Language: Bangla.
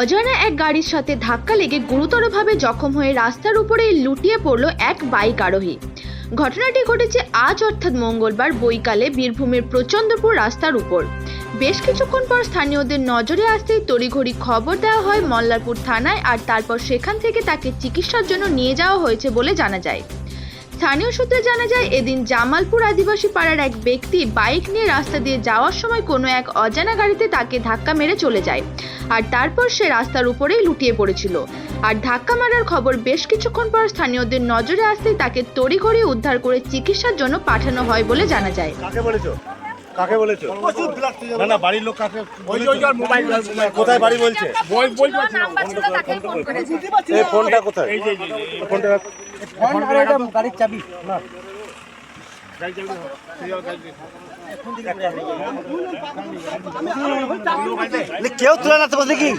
অজানা এক গাড়ির সাথে ধাক্কা লেগে গুরুতরভাবে জখম হয়ে রাস্তার উপরে লুটিয়ে পড়ল এক বাইক আরোহী। ঘটনাটি ঘটেছে আজ অর্থাৎ মঙ্গলবার বৈকালে বীরভূমের প্রচণ্ডপুর রাস্তার উপর। বেশ কিছুক্ষণ পর স্থানীয়দের নজরে আসতেই তড়িঘড়ি খবর দেওয়া হয় মল্লারপুর থানায় আর তারপর সেখান থেকে তাকে চিকিৎসার জন্য নিয়ে যাওয়া হয়েছে বলে জানা যায়। স্থানীয় সূত্রে জানা যায় এদিন জামালপুর আদিবাসী পাড়ার এক ব্যক্তি বাইক নিয়ে রাস্তা দিয়ে যাওয়ার সময় কোনো এক অজানা গাড়িতে তাকে ধাক্কা মেরে চলে যায়। আর তারপর সে রাস্তার উপরেই লুটিয়ে পড়েছিল। আর ধাক্কা মারার খবর বেশ কিছুক্ষণ পর স্থানীয়দের নজরে আসতেই তাকে তড়িঘড়ি উদ্ধার করে চিকিৎসার জন্য পাঠানো হয় বলে জানা যায়। কাকে বলেছ? কাকে বলেছ? না না বাড়ির লোক কাকে ওই যে ওই যে ওর মোবাইল কোথায় বাড়ি বলছে? এই ফোনটা এই ফোনটা গাড়ির চাবি। কেউ তুলে না তোমাদের কে?